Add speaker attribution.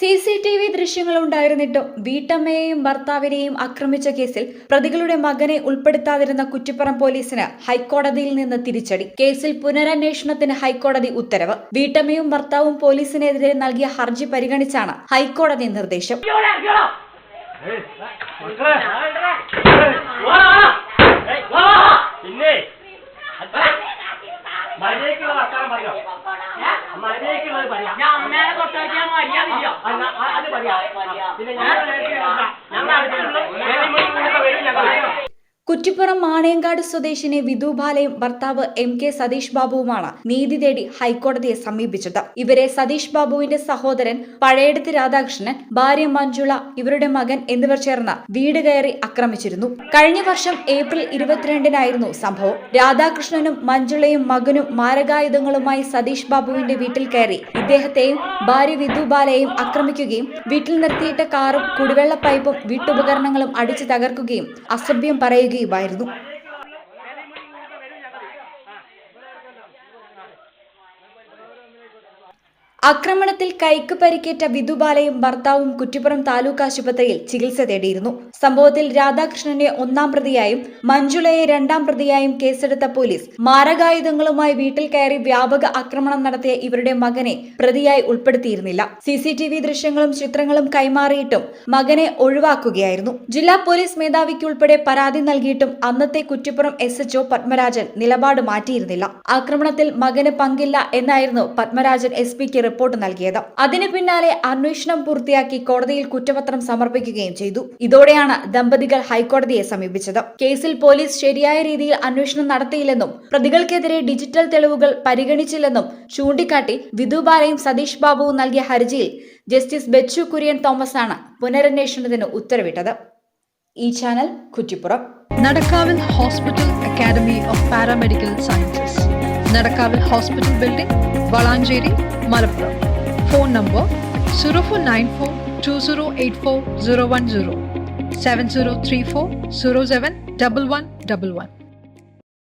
Speaker 1: C C T V ദൃശ്യങ്ങൾ ഉണ്ടായിരുന്നിട്ടും വീട്ടമ്മയെയും ഭർത്താവിനെയും ആക്രമിച്ച കേസിൽ പ്രതികളുടെ മകനെ ഉൾപ്പെടുത്താതിരുന്ന കുറ്റിപ്പുറം പോലീസിന് ഹൈക്കോടതിയിൽ നിന്ന് തിരിച്ചടി. കേസിൽ പുനരന്വേഷണത്തിന് ഹൈക്കോടതി ഉത്തരവ്. വീട്ടമ്മയും ഭർത്താവും പോലീസിനെതിരെ നൽകിയ ഹർജി പരിഗണിച്ചാണ് ഹൈക്കോടതി നിർദ്ദേശം.
Speaker 2: တော့ကျမ်းမရရ
Speaker 3: ပြီရောအဲ့ဒါ
Speaker 2: အဲ့ဒါပါရပါရနံပါတ်1လုံး
Speaker 1: കുറ്റിപ്പുറം മാണയങ്കാട് സ്വദേശിനെ വിധുബാലയും ഭർത്താവ് എം കെ സതീഷ് ബാബുവുമാണ് നീതി തേടി ഹൈക്കോടതിയെ സമീപിച്ചത്. ഇവരെ സതീഷ് ബാബുവിന്റെ സഹോദരൻ പഴയടത്ത് രാധാകൃഷ്ണൻ ഭാര്യ മഞ്ജുള ഇവരുടെ മകൻ എന്നിവർ ചേർന്ന് വീട് കയറി ആക്രമിച്ചിരുന്നു കഴിഞ്ഞ വർഷം ഏപ്രിൽ ഇരുപത്തിരണ്ടിനായിരുന്നു സംഭവം. രാധാകൃഷ്ണനും മഞ്ജുളയും മകനും മാരകായുധങ്ങളുമായി സതീഷ് ബാബുവിന്റെ വീട്ടിൽ കയറി. ഇദ്ദേഹത്തെയും ഭാര്യ വിധുബാലയെയും ആക്രമിക്കുകയും വീട്ടിൽ നിർത്തിയിട്ട കാറും കുടിവെള്ള പൈപ്പും വീട്ടുപകരണങ്ങളും അടിച്ചു തകർക്കുകയും അസഭ്യം പറയുകയുമായിരുന്നു ആക്രമണത്തിൽ കൈക്ക് പരിക്കേറ്റ വിധുബാലയും ഭർത്താവും കുറ്റിപ്പുറം താലൂക്ക് ആശുപത്രിയിൽ ചികിത്സ തേടിയിരുന്നു. സംഭവത്തിൽ രാധാകൃഷ്ണനെ ഒന്നാം പ്രതിയായും മഞ്ജുളയെ രണ്ടാം പ്രതിയായും കേസെടുത്ത പോലീസ് മാരകായുധങ്ങളുമായി വീട്ടിൽ കയറി വ്യാപക ആക്രമണം നടത്തിയ ഇവരുടെ മകനെ പ്രതിയായി ഉൾപ്പെടുത്തിയിരുന്നില്ല. സി സി ടി വി ദൃശ്യങ്ങളും ചിത്രങ്ങളും കൈമാറിയിട്ടും മകനെ ഒഴിവാക്കുകയായിരുന്നു. ജില്ലാ പോലീസ് മേധാവിക്കുൾപ്പെടെ പരാതി നൽകിയിട്ടും അന്നത്തെ കുറ്റിപ്പുറം എസ് എച്ച്ഒ പത്മരാജൻ നിലപാട് മാറ്റിയിരുന്നില്ല. ആക്രമണത്തിൽ മകന് പങ്കില്ല എന്നായിരുന്നു പത്മരാജൻ എസ് പിക്ക് റിപ്പോർട്ട് നൽകിയത്. അതിനു പിന്നാലെ അന്വേഷണം പൂർത്തിയാക്കി കോടതിയിൽ കുറ്റപത്രം സമർപ്പിക്കുകയും ചെയ്തു. ഇതോടെയാണ് ദമ്പതികൾ ഹൈക്കോടതിയെ സമീപിച്ചത്. കേസിൽ പോലീസ് ശരിയായ രീതിയിൽ അന്വേഷണം നടത്തിയില്ലെന്നും പ്രതികൾക്കെതിരെ ഡിജിറ്റൽ തെളിവുകൾ പരിഗണിച്ചില്ലെന്നും ചൂണ്ടിക്കാട്ടി വിധുബാലയും സതീഷ് ബാബുവും നൽകിയ ഹർജിയിൽ ജസ്റ്റിസ് ബെച്ചു കുര്യൻ തോമസാണ് പുനരന്വേഷണത്തിന് ഉത്തരവിട്ടത്. ഈ channel Kuttippuram.
Speaker 4: നടക്കാവിൽ hospital academy of paramedical sciences. നടക്കാവിൽ hospital building Valanchery Malappuram phone number zero four nine four two zero eight four zero one zero seven zero three four zero seven double one double one